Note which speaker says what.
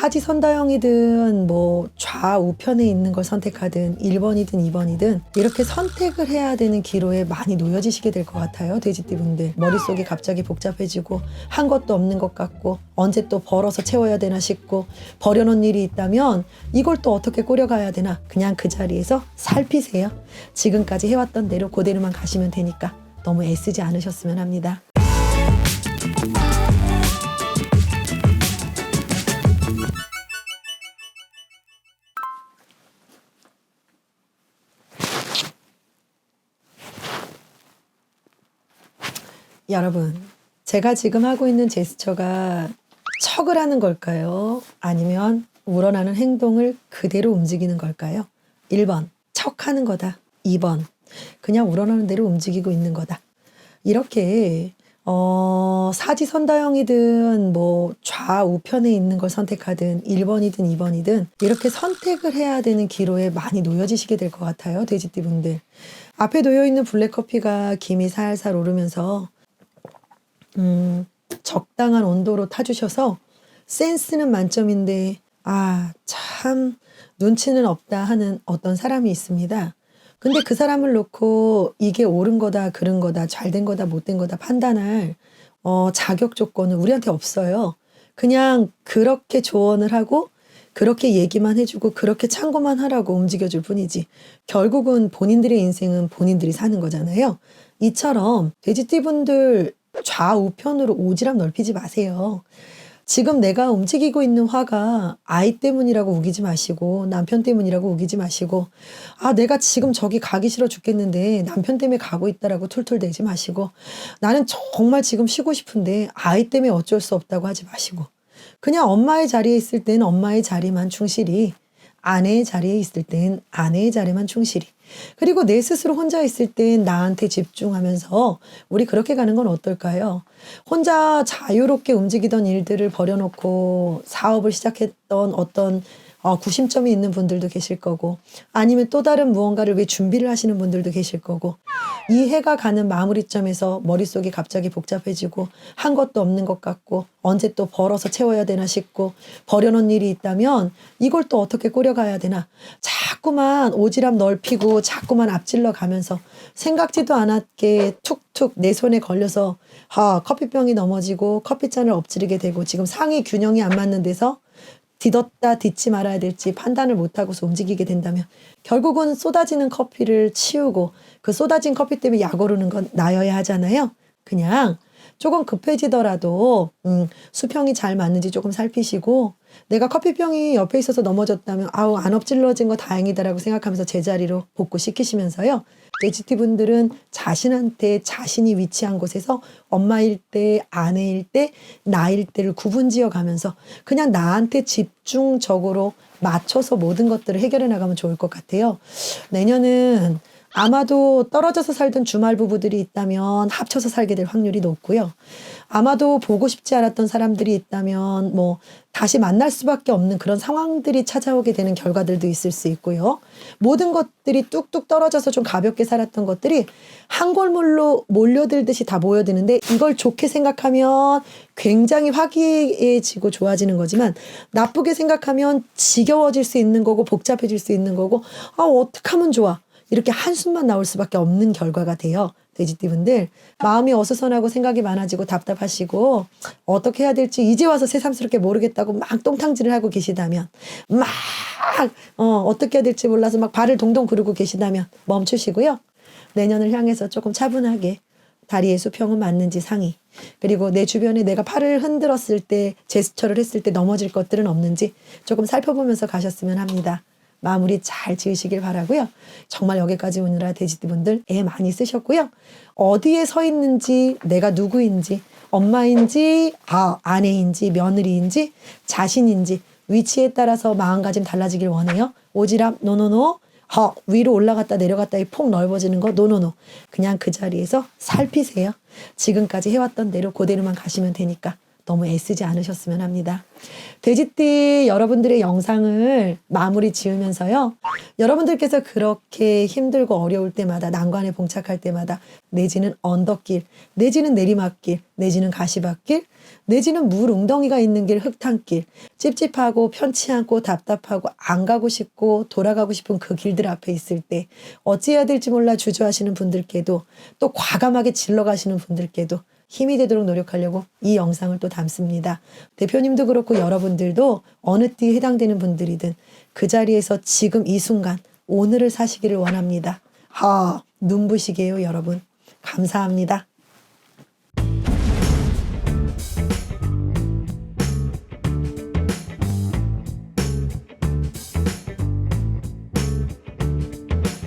Speaker 1: 사지선다형이든 뭐 좌우편에 있는 걸 선택하든 1번이든 2번이든 이렇게 선택을 해야 되는 기로에 많이 놓여지시게 될 것 같아요. 돼지띠분들. 머릿속이 갑자기 복잡해지고 한 것도 없는 것 같고 언제 또 벌어서 채워야 되나 싶고 버려놓은 일이 있다면 이걸 또 어떻게 꾸려가야 되나 그냥 그 자리에서 살피세요. 지금까지 해왔던 대로 그대로만 가시면 되니까 너무 애쓰지 않으셨으면 합니다. 여러분, 제가 지금 하고 있는 제스처가 척을 하는 걸까요? 아니면 우러나는 행동을 그대로 움직이는 걸까요? 1번, 척 하는 거다. 2번, 그냥 우러나는 대로 움직이고 있는 거다. 이렇게 어, 사지선다형이든 뭐 좌우편에 있는 걸 선택하든 1번이든 2번이든 이렇게 선택을 해야 되는 기로에 많이 놓여지시게 될 것 같아요. 돼지띠 분들. 앞에 놓여 있는 블랙커피가 김이 살살 오르면서 음, 적당한 온도로 타주셔서 센스는 만점인데 아, 참 눈치는 없다 하는 어떤 사람이 있습니다. 근데 그 사람을 놓고 이게 옳은 거다, 그른 거다, 잘 된 거다, 못 된 거다 판단할 어, 자격 조건은 우리한테 없어요. 그냥 그렇게 조언을 하고 그렇게 얘기만 해주고 그렇게 참고만 하라고 움직여줄 뿐이지. 결국은 본인들의 인생은 본인들이 사는 거잖아요. 이처럼 돼지띠분들 좌우편으로 오지랖 넓히지 마세요. 지금 내가 움직이고 있는 화가 아이 때문이라고 우기지 마시고 남편 때문이라고 우기지 마시고 아 내가 지금 저기 가기 싫어 죽겠는데 남편 때문에 가고 있다라고 툴툴대지 마시고 나는 정말 지금 쉬고 싶은데 아이 때문에 어쩔 수 없다고 하지 마시고 그냥 엄마의 자리에 있을 때는 엄마의 자리만 충실히 아내의 자리에 있을 땐 아내의 자리만 충실히 그리고 내 스스로 혼자 있을 땐 나한테 집중하면서 우리 그렇게 가는 건 어떨까요? 혼자 자유롭게 움직이던 일들을 버려놓고 사업을 시작했던 어떤 어, 구심점이 있는 분들도 계실 거고 아니면 또 다른 무언가를 위해 준비를 하시는 분들도 계실 거고 이 해가 가는 마무리점에서 머릿속이 갑자기 복잡해지고 한 것도 없는 것 같고 언제 또 벌어서 채워야 되나 싶고 버려놓은 일이 있다면 이걸 또 어떻게 꾸려가야 되나 자 꾸만 오지랖 넓히고 자꾸만 앞질러 가면서 생각지도 않았게 툭툭 내 손에 걸려서 아, 커피병이 넘어지고 커피잔을 엎지르게 되고 지금 상의 균형이 안 맞는 데서 뒤뒀다 뒤지 말아야 될지 판단을 못하고서 움직이게 된다면 결국은 쏟아지는 커피를 치우고 그 쏟아진 커피 때문에 약 오르는 건 나여야 하잖아요. 그냥 조금 급해지더라도 음, 수평이 잘 맞는지 조금 살피시고 내가 커피병이 옆에 있어서 넘어졌다면 아우 안 엎질러진 거 다행이다라고 생각하면서 제자리로 복구시키시면서요. 돼지티 분들은 자신한테 자신이 위치한 곳에서 엄마일 때, 아내일 때, 나일 때를 구분지어 가면서 그냥 나한테 집중적으로 맞춰서 모든 것들을 해결해 나가면 좋을 것 같아요. 내년은 아마도 떨어져서 살던 주말 부부들이 있다면 합쳐서 살게 될 확률이 높고요. 아마도 보고 싶지 않았던 사람들이 있다면 뭐 다시 만날 수밖에 없는 그런 상황들이 찾아오게 되는 결과들도 있을 수 있고요. 모든 것들이 뚝뚝 떨어져서 좀 가볍게 살았던 것들이 한 골물로 몰려들듯이 다 모여드는데 이걸 좋게 생각하면 굉장히 화기애애지고 좋아지는 거지만 나쁘게 생각하면 지겨워질 수 있는 거고 복잡해질 수 있는 거고 아 어떻게 하면 좋아 이렇게 한숨만 나올 수밖에 없는 결과가 돼요. 돼지띠분들 마음이 어수선하고 생각이 많아지고 답답하시고 어떻게 해야 될지 이제 와서 새삼스럽게 모르겠다고 막 똥탕질을 하고 계시다면 막 어, 어떻게 해야 될지 몰라서 막 발을 동동 구르고 계시다면 멈추시고요. 내년을 향해서 조금 차분하게 다리의 수평은 맞는지 상의 그리고 내 주변에 내가 팔을 흔들었을 때 제스처를 했을 때 넘어질 것들은 없는지 조금 살펴보면서 가셨으면 합니다. 마무리 잘 지으시길 바라고요. 정말 여기까지 오느라 돼지분들 애 많이 쓰셨고요. 어디에 서 있는지 내가 누구인지 엄마인지 아, 아내인지 며느리인지 자신인지 위치에 따라서 마음가짐 달라지길 원해요. 오지랖 노노노 허 위로 올라갔다 내려갔다 폭 넓어지는 거 노노노 그냥 그 자리에서 살피세요. 지금까지 해왔던 대로 그대로만 가시면 되니까 너무 애쓰지 않으셨으면 합니다. 돼지띠 여러분들의 영상을 마무리 지으면서요. 여러분들께서 그렇게 힘들고 어려울 때마다 난관에 봉착할 때마다 내지는 언덕길, 내지는 내리막길, 내지는 가시밭길, 내지는 물 웅덩이가 있는 길, 흙탕길, 찝찝하고 편치 않고 답답하고 안 가고 싶고 돌아가고 싶은 그 길들 앞에 있을 때 어찌해야 될지 몰라 주저하시는 분들께도 또 과감하게 질러 가시는 분들께도 힘이 되도록 노력하려고 이 영상을 또 담습니다. 대표님도 그렇고 여러분들도 어느 띠에 해당되는 분들이든 그 자리에서 지금 이 순간 오늘을 사시기를 원합니다. 하, 눈부시게요, 여러분. 감사합니다.